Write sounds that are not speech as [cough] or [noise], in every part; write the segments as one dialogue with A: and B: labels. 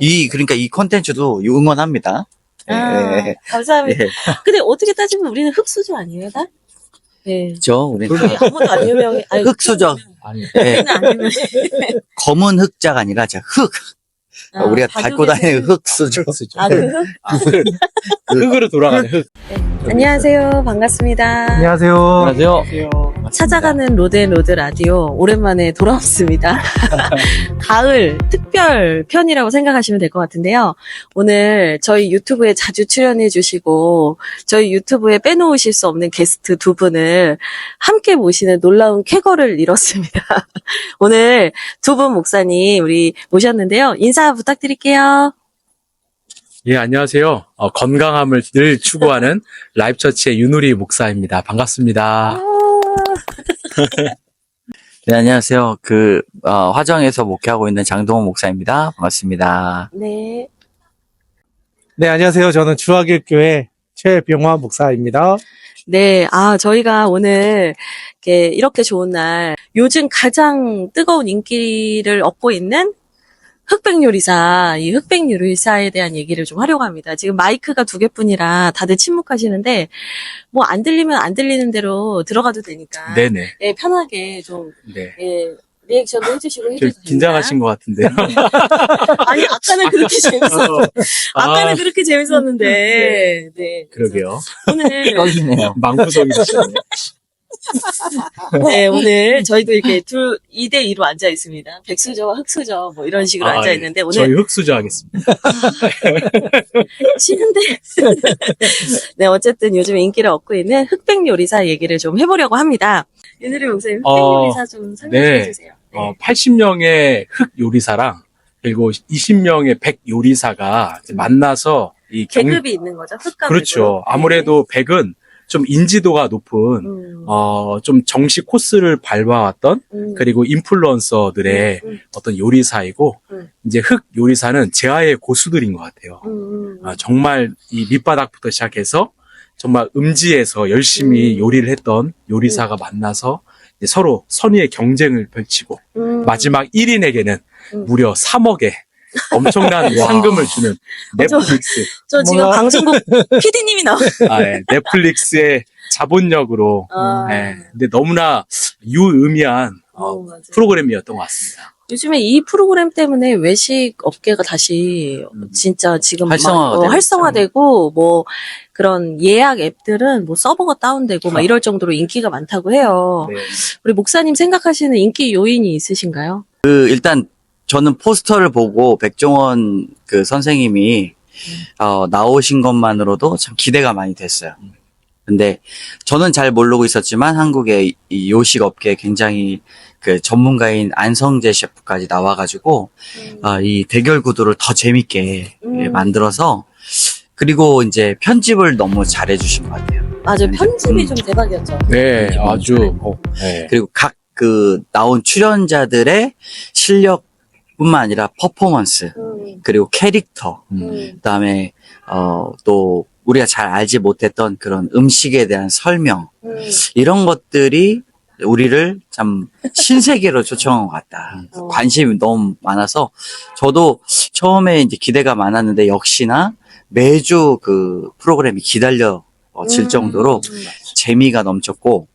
A: 이 그러니까 이 콘텐츠도 응원합니다.
B: 아,
A: 예.
B: 감사합니다.
A: 예. [laughs]
B: 근데 어떻게 따지면 우리는 흑수저 아니에요, 다? 네.
A: 저 우리
B: 네, 아무도 안 유명해. 아니,
A: 흑수저.
C: 아니,
A: 예.
B: 안 유명해. [laughs]
A: 검은 흑자가 아니라 저 흑.
B: 아,
A: 우리가 갖고 다니는 흑수저.
B: 아, 그 흑?
C: 흑. 흑으로 돌아가는 흑.
B: 안녕하세요. 반갑습니다.
D: 안녕하세요.
C: 안녕하세요.
B: 찾아가는 로드앤로드 라디오 오랜만에 돌아왔습니다. [laughs] 가을 특별 편이라고 생각하시면 될 것 같은데요. 오늘 저희 유튜브에 자주 출연해 주시고 저희 유튜브에 빼놓으실 수 없는 게스트 두 분을 함께 모시는 놀라운 쾌거를 이뤘습니다. [laughs] 오늘 두 분 목사님 우리 모셨는데요. 인사 부탁드릴게요.
C: 예, 안녕하세요. 어, 건강함을 늘 추구하는 [laughs] 라이프처치의 윤우리 목사입니다. 반갑습니다. [laughs]
A: 네, 안녕하세요. 그 어, 화정에서 목회하고 있는 장동호 목사입니다. 반갑습니다.
B: 네.
D: 네, 안녕하세요. 저는 주하길교회 최병화 목사입니다.
B: 네, 아, 저희가 오늘 이렇게, 이렇게 좋은 날, 요즘 가장 뜨거운 인기를 얻고 있는 흑백 요리사, 이 흑백 요리사에 대한 얘기를 좀 하려고 합니다. 지금 마이크가 두 개뿐이라 다들 침묵하시는데, 뭐 안 들리면 안 들리는 대로 들어가도 되니까.
C: 네네.
B: 네, 편하게 좀,
C: 네.
B: 예, 리액션도 해주시고
C: 좀
B: 해주세요.
C: 긴장하신 것 같은데요. [laughs]
B: 아니, 아까는 그렇게 재밌었, 아까는
C: 아,
B: 그렇게 재밌었는데, 네.
C: 그러게요.
B: 오늘,
A: 떨리네요.
C: 망구석이 되셨네.
B: 네, 오늘 저희도 이렇게 둘, 2대2로 앉아 있습니다. 백수저와 흑수저, 뭐 이런 식으로 앉아 있는데, 오늘
C: 저희 흑수저 하겠습니다.
B: 쉬는데. 네, 어쨌든 요즘 인기를 얻고 있는 흑백 요리사 얘기를 좀 해보려고 합니다. 윤우리 목사님, 흑백
C: 어,
B: 요리사 좀 설명해
C: 네.
B: 주세요. 네.
C: 어, 80명의 흑 요리사랑 그리고 20명의 백 요리사가 이제 만나서 이 경,
B: 계급이 있는 거죠? 흑과
C: 그렇죠. 아무래도 백은 좀 인지도가 높은
B: 음,
C: 어, 좀 정식 코스를 밟아왔던
B: 음,
C: 그리고 인플루언서들의
B: 음,
C: 어떤 요리사이고
B: 음.
C: 이제 흑 요리사는 제아의 고수들인 것 같아요.
B: 음, 음,
C: 아, 정말 이 밑바닥부터 시작해서 정말 음지에서 열심히
B: 음.
C: 요리를 했던 요리사가 만나서 이제 서로 선의의 경쟁을 펼치고
B: 음.
C: 마지막 1인에게는
B: 음.
C: 무려 3억의 엄청난 상금을 주는 넷플릭스,
B: 저 지금
D: 뭔가-
B: 방송국 PD님이 나와.
C: 아, 예, 넷플릭스의 자본력으로
B: 아,
C: 예, 근데 너무나 유의미한 어,
B: 어, 맞아요.
C: 프로그램이었던 것 같습니다.
B: 요즘에 이 프로그램 때문에 외식 업계가 다시
C: 음.
B: 진짜 지금
A: 활성화가
B: 막, 어,
A: 되고
B: 활성화되고 뭐 그런 예약 앱들은 뭐 서버가 다운되고 막 이럴 정도로 인기가 많다고 해요.
C: 네.
B: 우리 목사님 생각하시는 인기 요인이 있으신가요?
A: 그 일단 저는 포스터를 보고 백종원 그 선생님이 어, 나오신 것만으로도 참 기대가 많이 됐어요. 근데 저는 잘 모르고 있었지만 한국의 이 요식 업계에 굉장히 그 전문가인 안성재 셰프까지 나와가지고 아, 이 대결 구도를 더 재밌게
B: 음.
A: 예, 만들어서 그리고 이제 편집을 너무 잘해주신 것 같아요.
B: 맞아요. 편집이
A: 음.
B: 좀 대박이었죠.
C: 네, 아주 어, 네.
A: 그리고 각 그 나온 출연자들의 실력 뿐만 아니라 퍼포먼스
B: 음,
A: 그리고 캐릭터
C: 음.
B: 음,
A: 그다음에 어 또 우리가 잘 알지 못했던 그런 음식에 대한 설명
B: 음.
A: 이런 것들이 우리를 참 신세계로 초청한 것 같다.
B: 어.
A: 관심이 너무 많아서 저도 처음에 이제 기대가 많았는데 역시나 매주 그 프로그램이 기다려 질
B: 음.
A: 정도로
B: 음.
A: 재미가 넘쳤고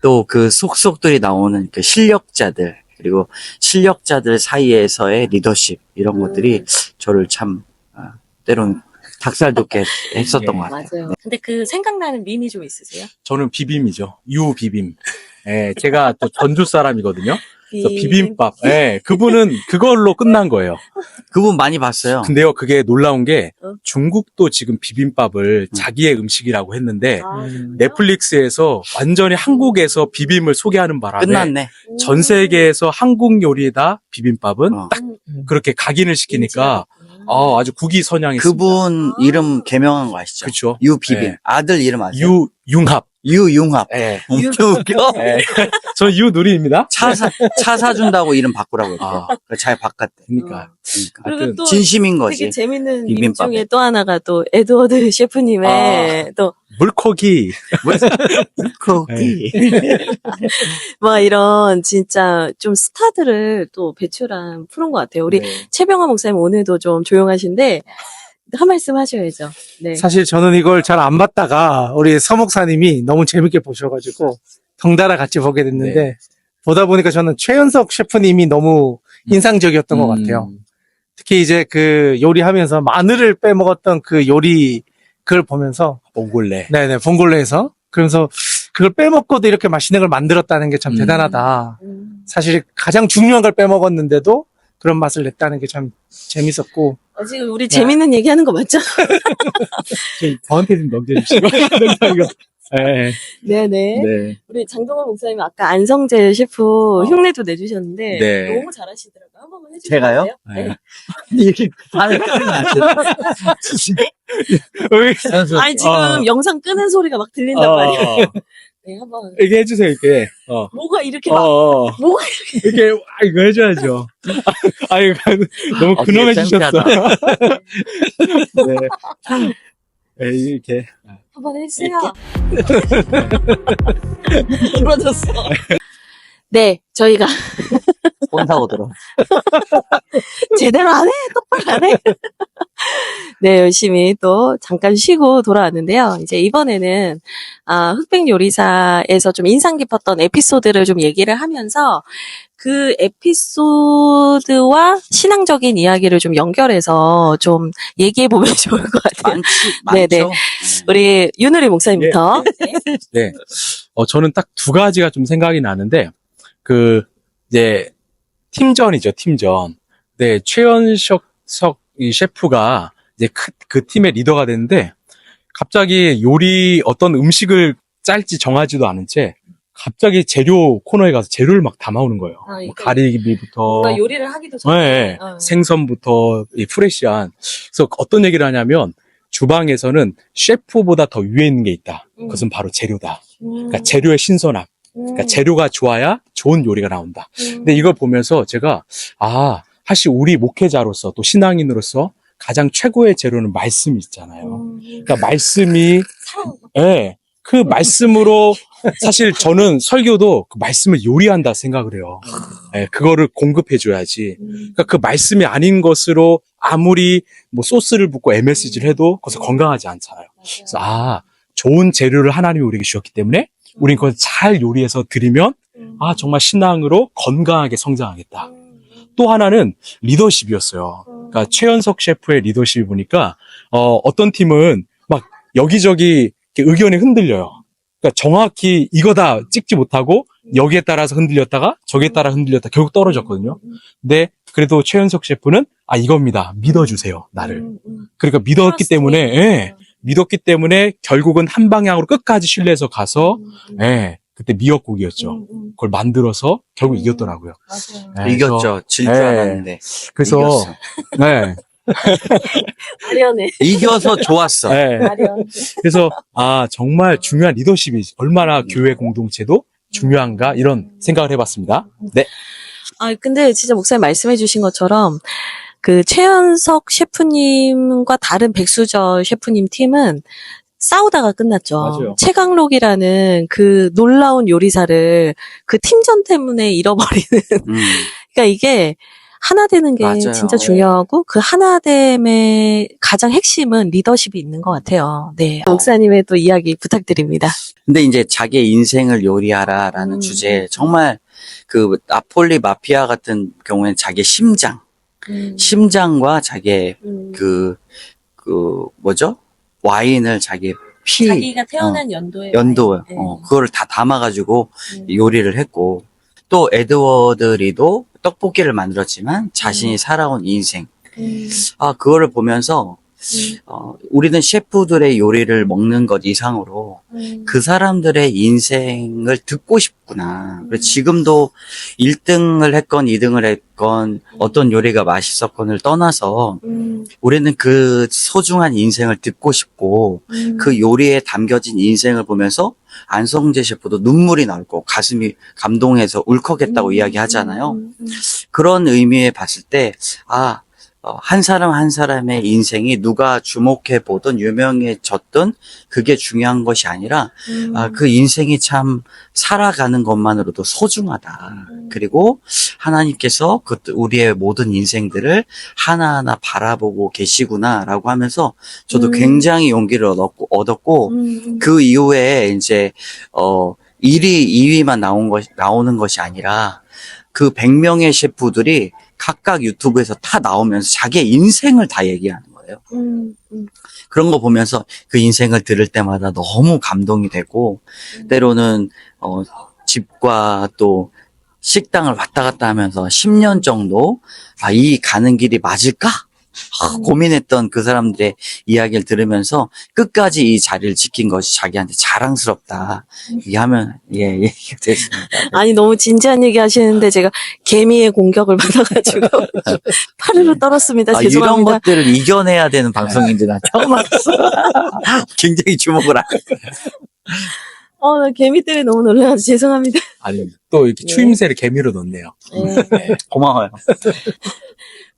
A: 또 그 속속들이 나오는 그 실력자들 그리고 실력자들 사이에서의 리더십 이런
B: 음.
A: 것들이 저를 참 아, 때로는 닭살 돋게 [laughs] 했었던
C: 네.
A: 것 같아요.
B: 맞아요. 근데 그 생각나는 밈이 좀 있으세요?
C: 저는 비빔이죠. 유 비빔. 예, 제가 또 전주 사람이거든요. 그래서 비빔밥. 예, 그분은 그걸로 끝난 거예요.
A: 그분 많이 봤어요.
C: 근데요, 그게 놀라운 게
B: 어?
C: 중국도 지금 비빔밥을 자기의 음식이라고 했는데
B: 아,
D: 음.
C: 넷플릭스에서 완전히 한국에서 비빔을 소개하는 바람에
A: 끝났네.
C: 전 세계에서 한국 요리다 비빔밥은
A: 어.
C: 딱 그렇게 각인을 시키니까 어, 아주 국위 선양했습니다.
A: 그분 이름 개명한 거 아시죠?
C: 그렇죠.
A: 유비빔
C: 네.
A: 아들 이름 아세요?
C: 유 융합.
A: 유융합.
C: 예.
A: 엄청 웃겨.
C: 예. [laughs] 저 유누리입니다.
A: 차, 사, 차 사준다고 이름 바꾸라고 했대.
C: 아.
A: 그래서 잘 바꿨대.
C: 그러니까
A: 그러니까.
B: 그리고
C: 하여튼
B: 또
A: 진심인
B: 되게
A: 거지.
B: 재밌는 밈
A: 비빔밥에.
B: 중에 또 하나가 또 에드워드 [laughs] 셰프님의 또
C: 물고기.
A: 물고기. [laughs]
B: 뭐 이런 진짜 좀 스타들을 또 배출한 프로인 것 같아요. 우리
C: 네.
B: 최병화 목사님 오늘도 좀 조용하신데 한 말씀 하셔야죠. 네.
D: 사실 저는 이걸 잘 안 봤다가 우리 서목사님이 너무 재밌게 보셔가지고 덩달아 같이 보게 됐는데
C: 네.
D: 보다 보니까 저는 최연석 셰프님이 너무 인상적이었던 것 같아요.
C: 음,
D: 특히 이제 그 요리하면서 마늘을 빼먹었던 그 요리 그걸 보면서
C: 봉골레.
D: 네네 봉골레에서 그러면서 그걸 빼먹고도 이렇게 맛있는 걸 만들었다는 게참
C: 음.
D: 대단하다.
B: 음.
D: 사실 가장 중요한 걸 빼먹었는데도 그런 맛을 냈다는 게 참 재밌었고
B: 어, 지금 우리 재밌는 얘기하는 거 맞죠? [laughs]
C: 저한테 좀 넘겨주시고. [laughs] 네.
B: 네네.
C: 네.
B: 우리 장동원 목사님 아까 안성재 셰프 흉내도 내주셨는데
C: 네.
B: 너무 잘하시더라고요. 한 번만 해주세요.
A: 제가요?
B: 네.
A: 이렇게 반을 끄는 거
B: 아니 지금
C: 어.
B: 영상 끄는 소리가 막 들린단
C: 어,
B: 말이에요. 네, 한번
C: 이렇게 해주세요, 이렇게. 어.
B: 뭐가 이렇게
C: 어,
B: 막
C: 어.
B: 뭐가
C: 이렇게, 아, 이거 해줘야죠. 아, 이거 너무
A: 어,
C: 근엄해
A: 되게
C: 주셨어.
A: 창피하다. [laughs]
C: 네. 네, 이렇게.
B: 한번 해주세요. 부러졌어. [laughs] [laughs] 네, 저희가
A: 혼사고 들어. [laughs]
B: 제대로 안 해, 똑바로 안 해. [laughs] 네, 열심히 또 잠깐 쉬고 돌아왔는데요. 이제 이번에는 아, 흑백 요리사에서 좀 인상 깊었던 에피소드를 좀 얘기를 하면서 그 에피소드와 신앙적인 이야기를 좀 연결해서 좀 얘기해 보면 [laughs] 좋을 것 같아요.
A: 많지,
B: 네,
A: 많죠.
B: 우리 윤우리 목사님부터.
C: 네. 어, 저는 딱 두 가지가 좀 생각이 나는데, 그, 이제, 팀전이죠, 팀전. 네, 최연석 석, 이 셰프가 이제 그, 그 팀의 리더가 됐는데, 갑자기 요리 어떤 음식을 짤지 정하지도 않은 채, 갑자기 재료 코너에 가서 재료를 막 담아오는 거예요.
B: 아,
C: 뭐 가리비부터,
B: 요리를 하기도 전에.
C: 네,
B: 어.
C: 생선부터 이 프레시한. 그래서 어떤 얘기를 하냐면, 주방에서는 셰프보다 더 위에 있는 게 있다.
B: 음.
C: 그것은 바로 재료다.
B: 음.
C: 그러니까 재료의 신선함. 그러니까
B: 음.
C: 재료가 좋아야 좋은 요리가 나온다.
B: 음.
C: 근데 이걸 보면서 제가 아 사실 우리 목회자로서 또 신앙인으로서 가장 최고의 재료는 말씀이 있잖아요.
B: 음.
C: 그러니까 말씀이. 예. 그 말씀으로 사실 저는 설교도 그 말씀을 요리한다 생각을 해요. 예, 그거를 공급해 줘야지.
B: 음.
C: 그러니까 그 말씀이 아닌 것으로 아무리 뭐 소스를 붓고 MSG를 해도 그것은 건강하지 않잖아요. 그래서 아 좋은 재료를 하나님이 우리에게 주셨기 때문에 우린 그걸 잘 요리해서 드리면
B: 음.
C: 아 정말 신앙으로 건강하게 성장하겠다.
B: 음.
C: 또 하나는 리더십이었어요. 그러니까 최연석 셰프의 리더십을 보니까 어, 어떤 팀은 막 여기저기 의견이 흔들려요. 그러니까 정확히 이거다 찍지 못하고 여기에 따라서 흔들렸다가 저기에 따라 흔들렸다 결국 떨어졌거든요. 근데 그래도 최연석 셰프는 아 이겁니다. 믿어주세요 나를.
B: 음, 음.
C: 그러니까 믿었기 때문에 예, 믿었기 때문에 결국은 한 방향으로 끝까지 신뢰해서 가서
B: 음, 음.
C: 예, 그때 미역국이었죠.
B: 음, 음.
C: 그걸 만들어서 결국
B: 음.
C: 이겼더라고요.
B: 맞아요.
C: 네,
A: 이겼죠. 질 줄
C: 네.
A: 알았는데.
C: 그래서
A: 이겼어. [laughs]
C: 네, [laughs]
B: 아련해.
A: 이겨서 좋았어.
C: 네.
B: 아련.
C: 그래서 아 정말 중요한 리더십이 얼마나 교회 공동체도 중요한가 이런 생각을 해봤습니다. 네,
B: 아, 근데 진짜 목사님 말씀해주신 것처럼 그 최현석 셰프님과 다른 백수저 셰프님 팀은 싸우다가 끝났죠.
C: 맞아요.
B: 최강록이라는 그 놀라운 요리사를 그 팀전 때문에 잃어버리는. [laughs]
A: 음.
B: 그러니까 이게 하나 되는 게
A: 맞아요.
B: 진짜 중요하고 그 하나됨의 가장 핵심은 리더십이 있는 것 같아요. 네. 목사님의 또 이야기 부탁드립니다.
A: 근데 이제 자기의 인생을 요리하라라는
B: 음.
A: 주제에 정말 그 나폴리 마피아 같은 경우에는 자기의 심장,
B: 음.
A: 심장과 자기의
B: 음.
A: 그, 그, 뭐죠? 와인을 자기의 피,
B: 자기가 태어난 연도에
A: 연도.
B: 네.
A: 어, 그거를 다 담아가지고
B: 음.
A: 요리를 했고, 또 에드워드 리도 떡볶이를 만들었지만 자신이 살아온 인생.
B: 음.
A: 아, 그거를 보면서,
B: 음.
A: 어, 우리는 셰프들의 요리를 먹는 것 이상으로
B: 음.
A: 그 사람들의 인생을 듣고 싶구나.
B: 음.
A: 지금도 1등을 했건 2등을 했건 어떤 요리가 맛있었건을 떠나서
B: 음.
A: 우리는 그 소중한 인생을 듣고 싶고
B: 음.
A: 그 요리에 담겨진 인생을 보면서 안성재 셰프도 눈물이 나올 거고 가슴이 감동해서 울컥했다고
B: 음.
A: 이야기하잖아요.
B: 음. 음.
A: 그런 의미에 봤을 때, 아, 어, 한 사람 한 사람의 인생이 누가 주목해 보든 유명해졌든 그게 중요한 것이 아니라
B: 음.
A: 아, 그 인생이 참 살아가는 것만으로도 소중하다.
B: 음.
A: 그리고 하나님께서 그 우리의 모든 인생들을 하나하나 바라보고 계시구나라고 하면서 저도
B: 음.
A: 굉장히 용기를 얻었고, 얻었고
B: 음.
A: 그 이후에 이제 어 1위, 2위만 나온 것 나오는 것이 아니라 그 100명의 셰프들이 각각 유튜브에서 다 나오면서 자기의 인생을 다 얘기하는 거예요.
B: 음. 음.
A: 그런 거 보면서 그 인생을 들을 때마다 너무 감동이 되고 때로는 어 집과 또 식당을 왔다 갔다 하면서 10년 정도 아 이 가는 길이 맞을까? 아, 고민했던 그 사람들의 이야기를 들으면서 끝까지 이 자리를 지킨 것이 자기한테 자랑스럽다. 이게 하면 예 얘기가 됐습니다. [laughs]
B: 아니 너무 진지한 얘기 하시는데 제가 개미의 공격을 [laughs] 받아가지고 [laughs] 파르르 떨었습니다.
A: 아, 이런
B: 죄송합니다.
A: 것들을 이겨내야 되는 방송인지 난 처음 알았어. 굉장히 주목을 하.
B: 어, 나 개미 때문에 너무 놀라서 죄송합니다.
C: 아니, 또 이렇게
B: 네.
C: 추임새를 개미로 넣네요.
B: 네.
A: 고마워요.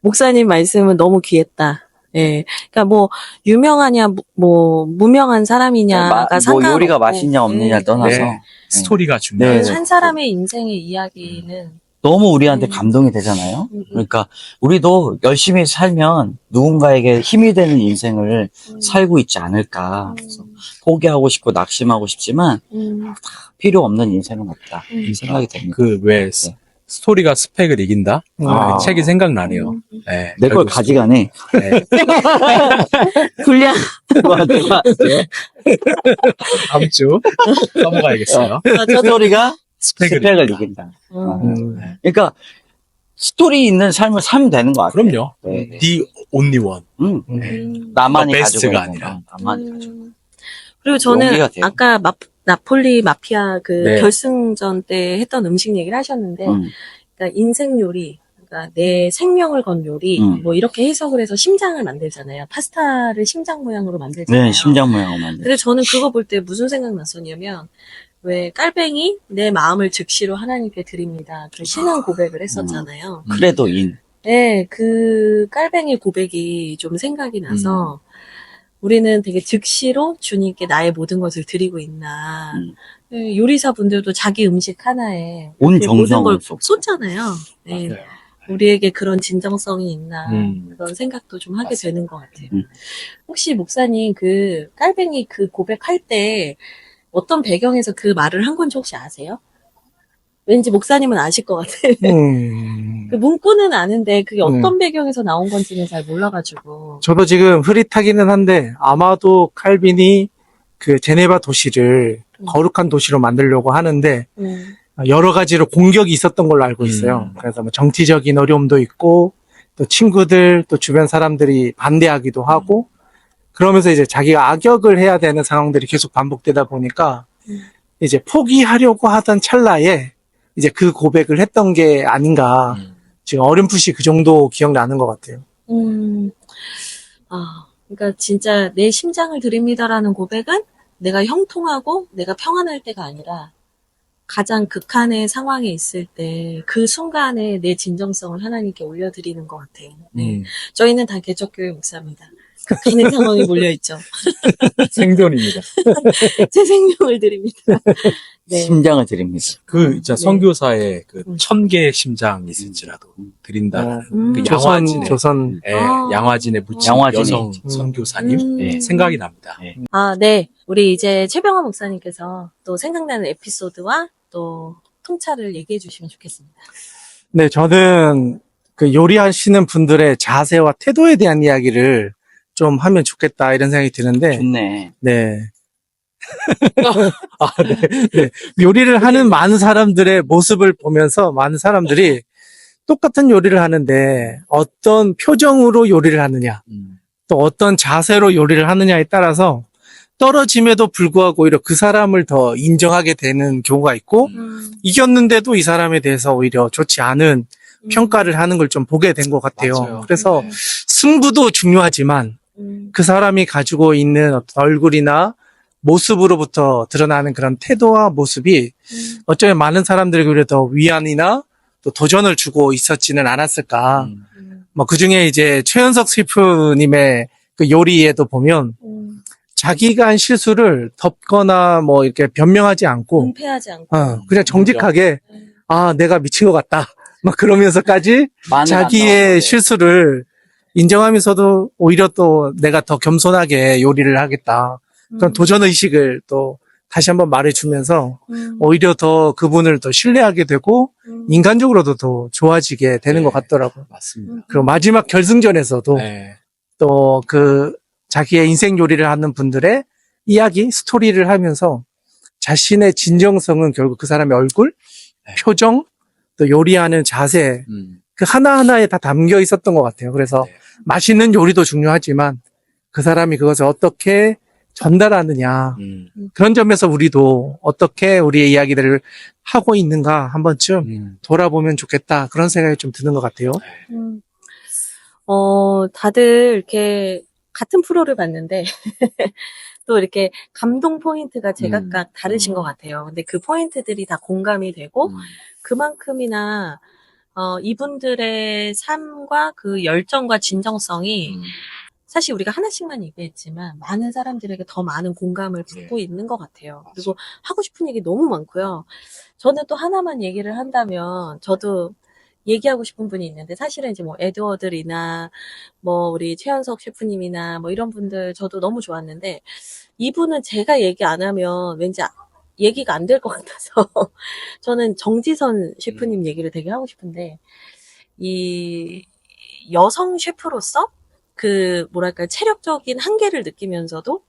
B: 목사님 말씀은 너무 귀했다. 예. 그러니까 뭐 유명하냐 무- 뭐 무명한 사람이냐가
A: 마- 뭐
B: 상관없고
A: 요리가 맛있냐 없느냐
B: 예.
A: 떠나서
C: 네. 스토리가 중요해요.
A: 네.
B: 한 사람의 인생의 이야기는
A: 너무 우리한테
B: 음.
A: 감동이 되잖아요.
B: 음, 음.
A: 그러니까 우리도 열심히 살면 누군가에게 힘이 되는 인생을
B: 음,
A: 살고 있지 않을까. 그래서
B: 음,
A: 포기하고 싶고 낙심하고 싶지만
B: 음,
A: 필요 없는 인생은 없다.
B: 음.
A: 이 생각이 됩니다.
C: 그왜
A: 네.
C: 스토리가 스펙을 이긴다?
A: 아.
C: 그 책이 생각나네요.
B: 음.
C: 네,
A: 내 걸
C: 결국
A: 가져가네.
C: 네. [laughs]
B: 분량 [laughs]
C: 다음 주 넘어가야겠어요.
A: 스토리가
C: 스펙을,
A: 스펙을
C: 이긴다.
A: 이긴다.
B: 음.
C: 네.
A: 그러니까 스토리 있는 삶을 살면 되는 것 같아요.
C: 그럼요.
A: 네, 네.
C: The only one.
A: 음,
B: 음.
A: 나만이
C: 더
A: 가지고
C: 베스트가
A: 있는
C: 아니라.
A: 거. 나만이 가지고.
B: 음. 그리고 저는
A: 용기가 돼요.
B: 아까 마, 나폴리 마피아 그
C: 네.
B: 결승전 때 했던 음식 얘기를 하셨는데
A: 음,
B: 그러니까 인생 요리, 그러니까 내 생명을 건 요리,
A: 음.
B: 뭐 이렇게 해석을 해서 심장을 만들잖아요. 파스타를 심장 모양으로 만들잖아요.
A: 네, 심장 모양을 만들.
B: 근데 저는 그거 볼 때 무슨 생각 났었냐면 왜 깔뱅이 내 마음을 즉시로 하나님께 드립니다. 그 신앙 고백을 했었잖아요.
A: 그래도 인.
B: 네, 그 깔뱅이 고백이 좀 생각이 나서 우리는 되게 즉시로 주님께 나의 모든 것을 드리고 있나.
A: 음.
B: 네, 요리사 분들도 자기 음식 하나에
A: 온
B: 모든
A: 정성을
B: 걸. 쏟잖아요. 네,
C: 맞아요.
B: 우리에게 그런 진정성이 있나
C: 음.
B: 그런 생각도 좀 하게
C: 맞습니다.
B: 되는 것 같아요.
A: 음.
B: 혹시 목사님 그 깔뱅이 그 고백할 때 어떤 배경에서 그 말을 한 건지 혹시 아세요? 왠지 목사님은 아실 것 같아요.
D: 음. [laughs]
B: 그 문구는 아는데 그게 어떤 배경에서 나온 건지는 잘 몰라가지고.
D: 저도 지금 흐릿하기는 한데 아마도 칼빈이 그 제네바 도시를
B: 음.
D: 거룩한 도시로 만들려고 하는데
B: 음,
D: 여러 가지로 공격이 있었던 걸로 알고 있어요.
C: 음.
D: 그래서 뭐 정치적인 어려움도 있고 또 친구들 또 주변 사람들이 반대하기도 하고 그러면서 이제 자기가 악역을 해야 되는 상황들이 계속 반복되다 보니까
B: 음.
D: 이제 포기하려고 하던 찰나에 이제 그 고백을 했던 게 아닌가
C: 음.
D: 지금 어렴풋이 그 정도 기억나는 것 같아요.
B: 음, 아, 그러니까 진짜 내 심장을 드립니다라는 고백은 내가 형통하고 내가 평안할 때가 아니라 가장 극한의 상황에 있을 때 그 순간에 내 진정성을 하나님께 올려드리는 것 같아요. 네.
C: 음.
B: 저희는 다 개척교회 목사입니다. 극한의 상황에 몰려있죠. [laughs]
C: 생존입니다. [laughs]
B: 제 생명을 드립니다. 네.
A: 심장을 드립니다.
C: 그, 진짜
B: 네.
C: 선교사의 그
B: 음.
C: 천 개의 심장이 있을지라도 드린다.
B: 음.
C: 그
D: 조선
C: 양화진의,
D: 조선
C: 예,
B: 아.
C: 양화진의 묻힌
A: 양화진이.
C: 여성
D: 음.
C: 선교사님
B: 음.
C: 예, 생각이 납니다.
A: 네.
B: 아, 네. 우리 이제 최병화 목사님께서 또 생각나는 에피소드와 또 통찰을 얘기해 주시면 좋겠습니다.
D: 네, 저는 그 요리하시는 분들의 자세와 태도에 대한 이야기를 좀 하면 좋겠다 이런 생각이 드는데,
A: 좋네.
D: 네. [laughs] 아, 네. 네. 요리를 하는 많은 사람들의 모습을 보면서 많은 사람들이 똑같은 요리를 하는데 어떤 표정으로 요리를 하느냐,
C: 음.
D: 또 어떤 자세로 요리를 하느냐에 따라서 떨어짐에도 불구하고 오히려 그 사람을 더 인정하게 되는 경우가 있고,
B: 음,
D: 이겼는데도 이 사람에 대해서 오히려 좋지 않은 평가를 하는 걸 좀 보게 된 것 같아요.
C: 맞아요.
D: 그래서
B: 음,
D: 승부도 중요하지만
B: 음,
D: 그 사람이 가지고 있는 어떤 얼굴이나 모습으로부터 드러나는 그런 태도와 모습이
B: 음,
D: 어쩌면 많은 사람들에게 오히려 더 위안이나 또 도전을 주고 있었지는 않았을까.
C: 음.
B: 음.
D: 뭐그 중에 이제 최현석 셰프님의 그 요리에도 보면
B: 음,
D: 자기가 한 실수를 덮거나 뭐 이렇게 변명하지 않고
B: 은폐하지 않고.
D: 어, 그냥 정직하게
B: 음.
D: 아 내가 미친 것 같다 막 그러면서까지 [laughs] 자기의 실수를 인정하면서도 오히려 또 내가 더 겸손하게 요리를 하겠다 그런
B: 음.
D: 도전 의식을 또 다시 한번 말해주면서
B: 음,
D: 오히려 더 그분을 더 신뢰하게 되고
B: 음.
D: 인간적으로도 더 좋아지게 되는
C: 네.
D: 것 같더라고요.
C: 맞습니다.
B: 음.
D: 그리고 마지막 결승전에서도
C: 네.
D: 또그 자기의 인생 요리를 하는 분들의 이야기, 스토리를 하면서 자신의 진정성은 결국 그 사람의 얼굴,
C: 네.
D: 표정, 또 요리하는 자세,
C: 음.
D: 그 하나하나에 다 담겨 있었던 것 같아요. 그래서
C: 네.
D: 맛있는 요리도 중요하지만 그 사람이 그것을 어떻게 전달하느냐.
C: 음.
D: 그런 점에서 우리도 어떻게 우리의 이야기들을 하고 있는가 한 번쯤
C: 음.
D: 돌아보면 좋겠다. 그런 생각이 좀 드는 것 같아요.
B: 음. 어, 다들 이렇게 같은 프로를 봤는데, [laughs] 또 이렇게 감동 포인트가 제각각 다르신
C: 음.
B: 것 같아요. 근데 그 포인트들이 다 공감이 되고,
C: 음.
B: 그만큼이나, 어, 이분들의 삶과 그 열정과 진정성이
C: 음.
B: 사실 우리가 하나씩만 얘기했지만 많은 사람들에게 더 많은 공감을 받고 있는 것 같아요. 그리고 하고 싶은 얘기 너무 많고요. 저는 또 하나만 얘기를 한다면 저도 얘기하고 싶은 분이 있는데 사실은 이제 뭐 에드워드이나 뭐 우리 최현석 셰프님이나 뭐 이런 분들 저도 너무 좋았는데 이분은 제가 얘기 안 하면 왠지 아- 얘기가 안 될 것 같아서 [laughs] 저는 정지선 셰프님 얘기를 되게 하고 싶은데 이 여성 셰프로서 그 뭐랄까 체력적인 한계를 느끼면서도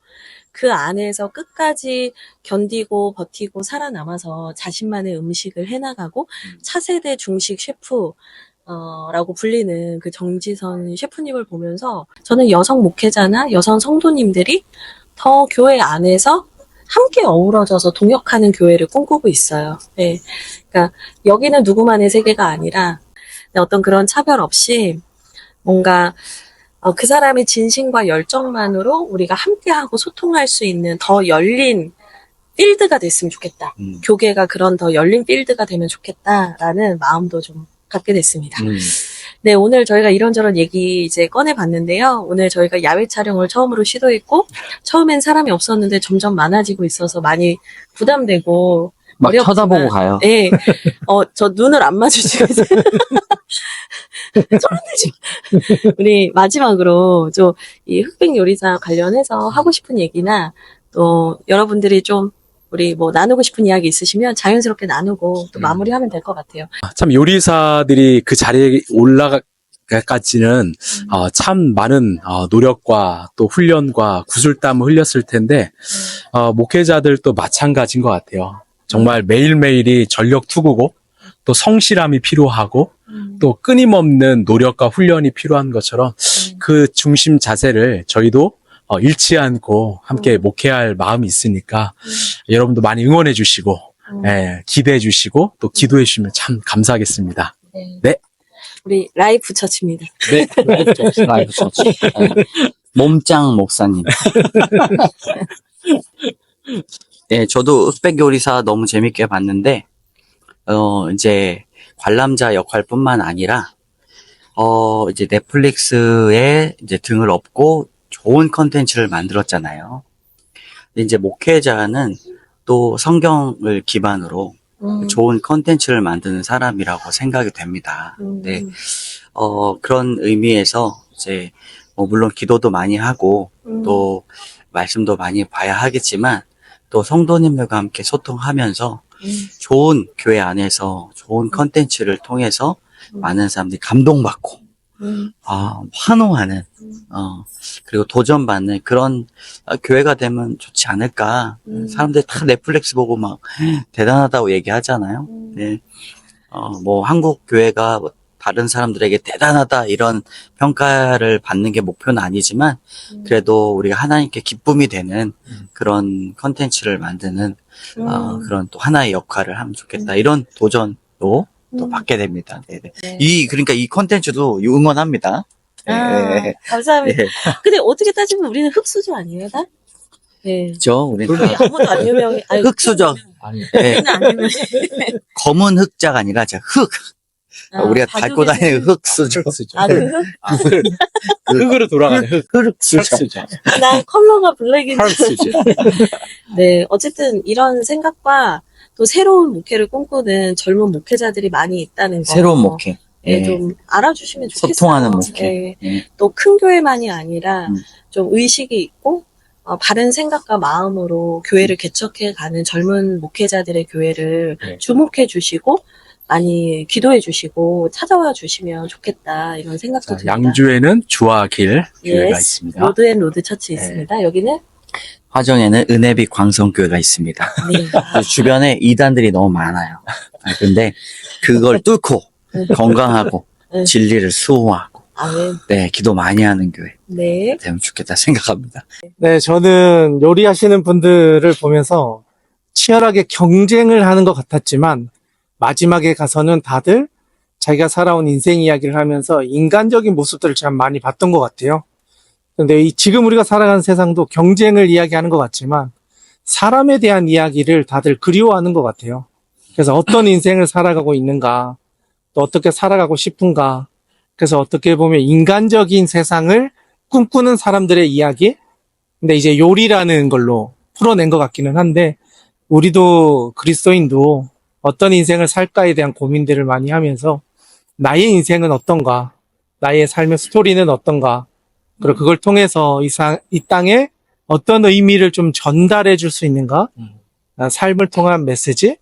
B: 그 안에서 끝까지 견디고 버티고 살아남아서 자신만의 음식을 해나가고
C: 음.
B: 차세대 중식 셰프 어, 라고 불리는 그 정지선 셰프님을 보면서 저는 여성 목회자나 여성 성도님들이 더 교회 안에서 함께 어우러져서 동역하는 교회를 꿈꾸고 있어요. 네. 그러니까 여기는 누구만의 세계가 아니라 어떤 그런 차별 없이 뭔가 어, 그 사람의 진심과 열정만으로 우리가 함께하고 소통할 수 있는 더 열린 필드가 됐으면 좋겠다.
A: 음.
B: 교계가 그런 더 열린 필드가 되면 좋겠다라는 마음도 좀 갖게 됐습니다.
C: 음.
B: 네, 오늘 저희가 이런저런 얘기 이제 꺼내봤는데요. 오늘 저희가 야외 촬영을 처음으로 시도했고, 처음엔 사람이 없었는데 점점 많아지고 있어서 많이 부담되고,
A: 막
B: 어렵지만-
A: 쳐다보고 가요.
B: 예, 어, 저 눈을 안 마주치고 이제. 쫄아내지 [laughs] 마. 우리 마지막으로 좀 이 흑백 요리사 관련해서 하고 싶은 얘기나 또 여러분들이 좀 우리 뭐 나누고 싶은 이야기 있으시면 자연스럽게 나누고 또
C: 음.
B: 마무리하면 될 것 같아요.
C: 참 요리사들이 그 자리에 올라가 까지는 어, 참 많은 어, 노력과 또 훈련과 구슬땀을 흘렸을 텐데 어, 목회자들도 마찬가지인 것 같아요. 정말 매일매일이 전력 투구고 또 성실함이 필요하고
B: 음.
C: 또 끊임없는 노력과 훈련이 필요한 것처럼
B: 음.
C: 그 중심 자세를 저희도 어, 잃지 않고 함께
B: 음.
C: 목회할 마음이 있으니까
B: 음.
C: 여러분도 많이 응원해 주시고
B: 음.
C: 예, 기대해 주시고 또 기도해 주시면 참 감사하겠습니다.
B: 네.
C: 네.
B: 우리 라이프 처치입니다.
C: 네.
A: 라이브 처치. 네. 몸짱 목사님. [laughs] 네, 저도 흑백 요리사 너무 재밌게 봤는데, 어, 이제 관람자 역할뿐만 아니라, 어, 이제 넷플릭스에 이제 등을 업고 좋은 컨텐츠를 만들었잖아요. 이제 목회자는 또 성경을 기반으로
B: 음.
A: 좋은 컨텐츠를 만드는 사람이라고 생각이 됩니다.
B: 음.
A: 네. 어, 그런 의미에서 이제 뭐 물론 기도도 많이 하고
B: 음.
A: 또 말씀도 많이 봐야 하겠지만 또 성도님들과 함께 소통하면서
B: 음.
A: 좋은 교회 안에서 좋은 컨텐츠를 통해서
B: 음.
A: 많은 사람들이 감동받고
B: 음.
A: 아, 환호하는
B: 음.
A: 어, 그리고 도전받는 그런 어, 교회가 되면 좋지 않을까.
B: 음.
A: 사람들이 다 넷플릭스 보고 막 대단하다고 얘기하잖아요.
B: 음.
A: 네. 어, 뭐, 한국 교회가 뭐 다른 사람들에게 대단하다 이런 평가를 받는 게 목표는 아니지만,
B: 음.
A: 그래도 우리가 하나님께 기쁨이 되는
C: 음.
A: 그런 컨텐츠를 만드는, 어,
B: 음.
A: 그런 또 하나의 역할을 하면 좋겠다. 이런 도전도 또
B: 음.
A: 받게 됩니다. 네네.
B: 네.
A: 이, 그러니까 이 컨텐츠도 응원합니다.
B: 아,
A: 네.
B: 감사합니다.
A: 네.
B: 근데 어떻게 따지면 우리는 흑수저 아니에요, 다? 네.
A: 그죠? 우리
B: 우리 아무도 안 유명해. 아니,
A: 흑수저.
C: 아니,
A: 네.
B: 우리는 안 유명해. [laughs]
A: 검은 흑자가 아니라, 자, 흑.
B: 아,
A: 우리가
B: 바둑에서는-
A: 밟고 다니는 흙수저.
C: 흙수저.
B: 아, 그 흙?
C: 흙을, 흙으로 돌아가는 흙.
A: 흙수저.
C: 흙수저.
B: 난 컬러가 블랙인데.
C: 흙수저. [laughs]
B: 네, 어쨌든 이런 생각과 또 새로운 목회를 꿈꾸는 젊은 목회자들이 많이 있다는 거.
A: 새로운 목회.
B: 예,
A: 예.
B: 좀 알아주시면 좋겠어요.
A: 소통하는 목회.
B: 예.
A: 예.
B: 또큰 교회만이 아니라
A: 음.
B: 좀 의식이 있고 어, 바른 생각과 마음으로 교회를 개척해 가는 젊은 목회자들의 교회를
C: 네.
B: 주목해 주시고 많이 기도해 주시고 찾아와 주시면 좋겠다 이런 생각도
C: 자,
B: 듭니다.
C: 양주에는 주와 길 교회가
B: Yes.
C: 있습니다.
B: 로드 앤 로드 처치
C: 네.
B: 있습니다. 여기는
A: 화정에는 은혜빛 광성교회가 있습니다.
B: 네. [laughs]
A: 그 주변에 이단들이 너무 많아요. 아, 근데 그걸 뚫고 건강하고
B: 네.
A: 진리를 수호하고
B: 아멘.
A: 네 기도 많이 하는 교회
B: 네.
A: 되면 좋겠다 생각합니다.
D: 네, 저는 요리하시는 분들을 보면서 치열하게 경쟁을 하는 것 같았지만 마지막에 가서는 다들 자기가 살아온 인생 이야기를 하면서 인간적인 모습들을 참 많이 봤던 것 같아요. 근데 이 지금 우리가 살아가는 세상도 경쟁을 이야기하는 것 같지만 사람에 대한 이야기를 다들 그리워하는 것 같아요. 그래서 어떤 [clears throat] 인생을 살아가고 있는가, 또 어떻게 살아가고 싶은가, 그래서 어떻게 보면 인간적인 세상을 꿈꾸는 사람들의 이야기, 근데 이제 요리라는 걸로 풀어낸 것 같기는 한데, 우리도 그리스도인도 어떤 인생을 살까에 대한 고민들을 많이 하면서, 나의 인생은 어떤가, 나의 삶의 스토리는 어떤가, 그리고 그걸 통해서 이, 사- 이 땅에 어떤 의미를 좀 전달해 줄 수 있는가,
C: 음.
D: 아, 삶을 통한 메시지,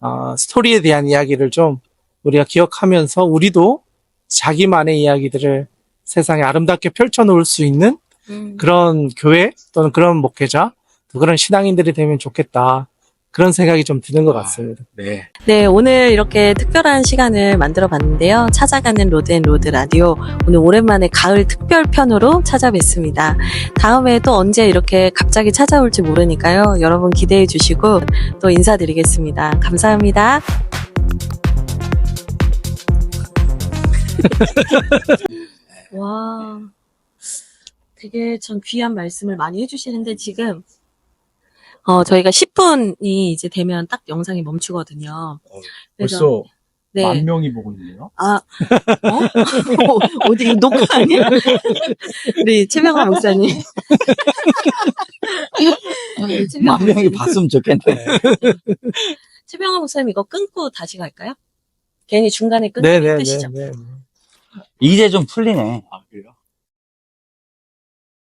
D: 아, 스토리에 대한 이야기를 좀 우리가 기억하면서 우리도 자기만의 이야기들을 세상에 아름답게 펼쳐놓을 수 있는
B: 음.
D: 그런 교회 또는 그런 목회자 또 그런 신앙인들이 되면 좋겠다. 그런 생각이 좀 드는 것 같습니다.
C: 네.
B: 네, 오늘 이렇게 특별한 시간을 만들어 봤는데요. 찾아가는 로드 앤 로드 라디오. 오늘 오랜만에 가을 특별 편으로 찾아뵙습니다. 다음에 또 언제 이렇게 갑자기 찾아올지 모르니까요. 여러분 기대해 주시고 또 인사드리겠습니다. 감사합니다. 와, 되게 참 귀한 말씀을 많이 해주시는데 지금 어, 저희가 10분이 이제 되면 딱 영상이 멈추거든요. 그래서-
C: 벌써
B: 네.
C: 만 명이 보고 있네요.
B: 아, 어? 어디 녹화 아니야? 우리 최명화 목사님. 우리 최명화
A: 만 명이
B: 목사님.
A: 봤으면 좋겠네.
B: 최명화 목사님 이거 끊고 다시 갈까요? 괜히 중간에 끊,
D: 네네네.
B: 끊으시죠.
D: 네.
A: 이제 좀 풀리네.
C: 아, 그래요?